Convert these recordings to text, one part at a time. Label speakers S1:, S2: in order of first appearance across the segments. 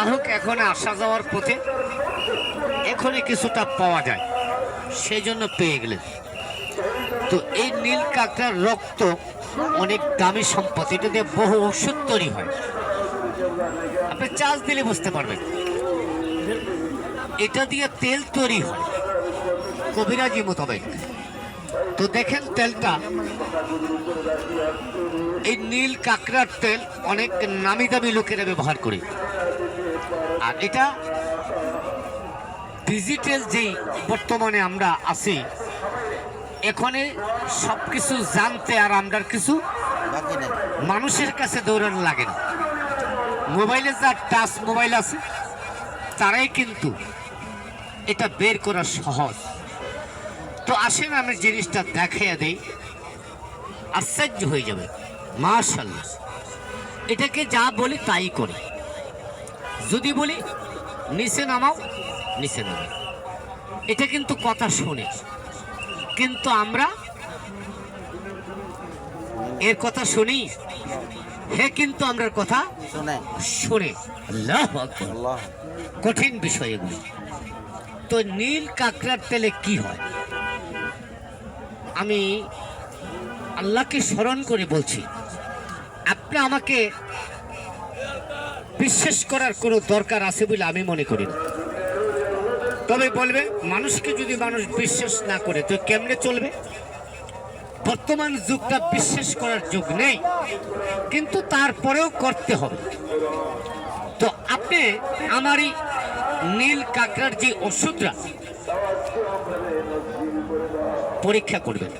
S1: গ্রাহক এখন আসা যাওয়ার পথে এখনই কিছুটা পাওয়া যায়। সেই জন্য পেয়ে গেলেন তো এই নীল কাঁকড়ার রক্ত অনেক দামি সম্পদ। এটা দিয়ে বহু ওষুধ তৈরি হয়। আপনি চাষ দিলে বুঝতে পারবেন। এটা দিয়ে তেল তৈরি হয়। কবিরাজি মোতাবেক। তো দেখেন তেলটা। এই নীল কাঁকড়ার তেল অনেক নামি দামি লোকেরা ব্যবহার করে। আর এটা ডিজিটাল যেই বর্তমানে আমরা আছি এখানে সব কিছু জানতে আর আমরা কিছু মানুষের কাছে দৌড়ানো লাগে না। মোবাইলে যা টাচ মোবাইল আছে তারাই কিন্তু এটা বের করা সহজ। তো আসেন আমি জিনিসটা দেখাইয়া দেই আশ্চর্য হয়ে যাবে মাশাল্লাহ এটাকে যা বলি তাই করে। যদি বলি নিচে নামাও নিচে নামাও। এটা কিন্তু কথা শুনে। কিন্তু আমরা এর কথা শুনি হে কিন্তু আমরা কথা
S2: শুনে।
S1: কঠিন বিষয় এগুলি। তো নীল কাঁকড়ার তেলে কি হয়? আমি আল্লাহকে স্মরণ করে বলছি আপনি আমাকে বিশ্বাস করার কোনো দরকার আছে বলে আমি মনে করি না। তবে বলবে, মানুষকে যদি মানুষ বিশ্বাস না করে, তো কেমনে চলবে? বর্তমান যুগটা বিশ্বাস করার যুগ নেই, কিন্তু তারপরেও করতে হবে। তো আপনি আমার এই নীল কাঁকড়ার যে ওষুধটা পরীক্ষা করবেন।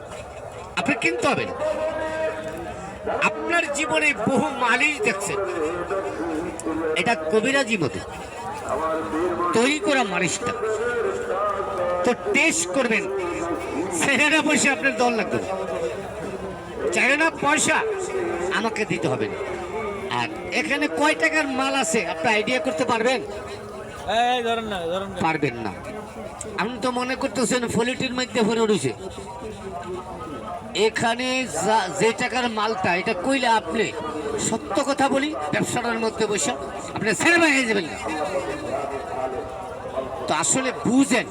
S1: আপনি কিনতে হবে না। আপনার জীবনে বহু মালিশ দেখছেন। এটা কবিরাজি মতো তৈরি করা মালিশটা। তো টেস্ট করবেন। সেখানে বসে আপনার দল লাগবে। না পয়সা আমাকে দিতে হবে না। আর এখানে কয় টাকার মাল আছে? আপনি আইডিয়া করতে পারবেন। পারবেন না। আপনি তো মনে করতেছেন ফলিটির মধ্যে ভরে উঠেছে। এখানে যা- টাকার মালটা, এটা কইলে আপনি সত্য কথা বলি, ব্যবসাটার মধ্যে বসে আপনি ছেড়ে হয়ে যাবেন না। তো আসলে বুঝেন,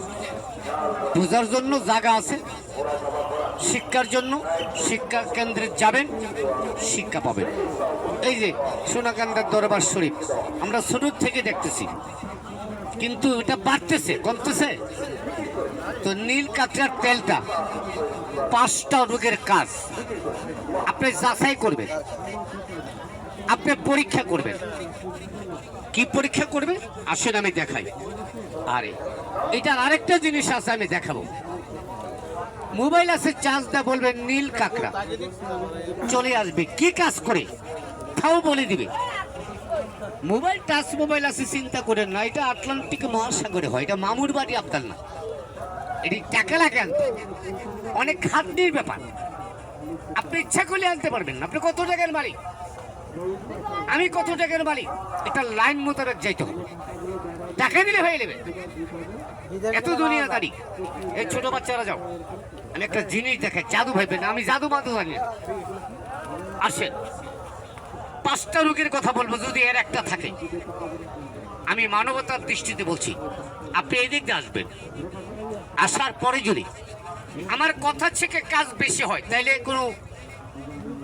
S1: বোঝার জন্য জায়গা আছে, শিক্ষার জন্য শিক্ষা কেন্দ্রে যাবেন, শিক্ষা পাবেন। এই যে সোনাকান্দার দরবার শরীফ, আমরা ছোট থেকে দেখতেছি। কিন্তু এটা বাড়তেছে, কমতেছে। তো নীল কাঁকড়ার তেলটা পাঁচটা রোগের কাজ। আপনি যাচাই করবেন। আপনি পরীক্ষা করবেন। কি পরীক্ষা করবে আসেন, আমি দেখাই। আরে, এটার আরেকটা জিনিস আছে, আমি দেখাবো। মোবাইল আছে, চার্জ দা বলবেন নীল কাঁকড়া। চলে আসবে, কি কাজ করে? তাও বলে দিবে। মোবাইল, টাচ মোবাইল আছে, চিন্তা করেন না। এটা আটলান্টিক মহাসাগরে হয়, এটা মামুর বাড়ি আপনার না। এটি টাকা লাগে আনতে অনেক খাদ্যের ব্যাপার। আপনি ইচ্ছা করলে আনতে পারবেন না। আপনি কত টাকার মালিক? আমি কত টাকার মালিক? এটা লাইন মোতাবেক যাইতে হবে। টাকা দিলে হয়ে নেবে। এত দুনিয়া তারিখ এই ছোট বাচ্চারা যাও। আমি একটা জিনিস দেখে জাদু ভাইবেন আমি জাদু মাদু জানি। আসেন। পাঁচটা রোগের কথা বলব যদি এর একটা থাকে। আমি মানবতার দৃষ্টিতে বলছি আপনি এদিক দিয়ে আসবেন। আসার পরে যদি আমার কথা থেকে কাজ বেশি হয় তাইলে কোনো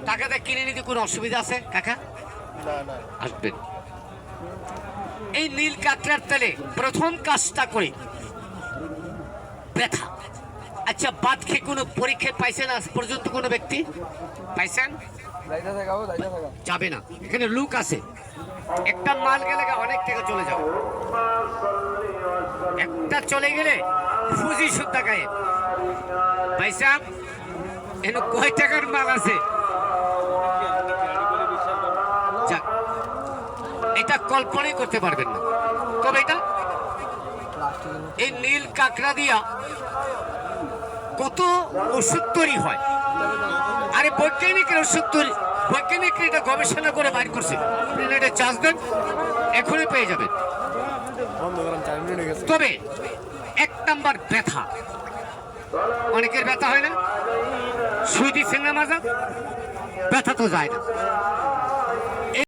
S1: টাকাটা কিনে নিতে কোনো অসুবিধা আছে? কাকা? আসবেন। এই নীল কাঁকড়ার তেলে প্রথম কাজটা করে ব্যথা। আচ্ছা বাদ খেয়ে কোনো পরীক্ষায় পাইছেন আজ পর্যন্ত কোনো ব্যক্তি? পাইছেন? যাবে না। এখানে লুক আছে। একটা মাল গেলে অনেক টাকা চলে যাবে। একটা চলে গেলে ফুজি সুদ্ধা গায়ে ভাই সাহেব এখানে কয় টাকার মাল আছে? এটা কল্পনাই করতে পারবেন না। তবে এটা এই নীল কাঁকড়া দিয়া কত ওষুধ তৈরি হয়। আরে বৈজ্ঞানিকের ওষুধ তৈরি বৈজ্ঞানিক এটা গবেষণা করে বাইর করছে। আপনি এটা চার্জ দেন, এখনই পেয়ে যাবেন। তবে এক নাম্বার ব্যথা। অনেকের ব্যথা হয় না। সুই দিচ্ছেন না ব্যথা তো যায় না।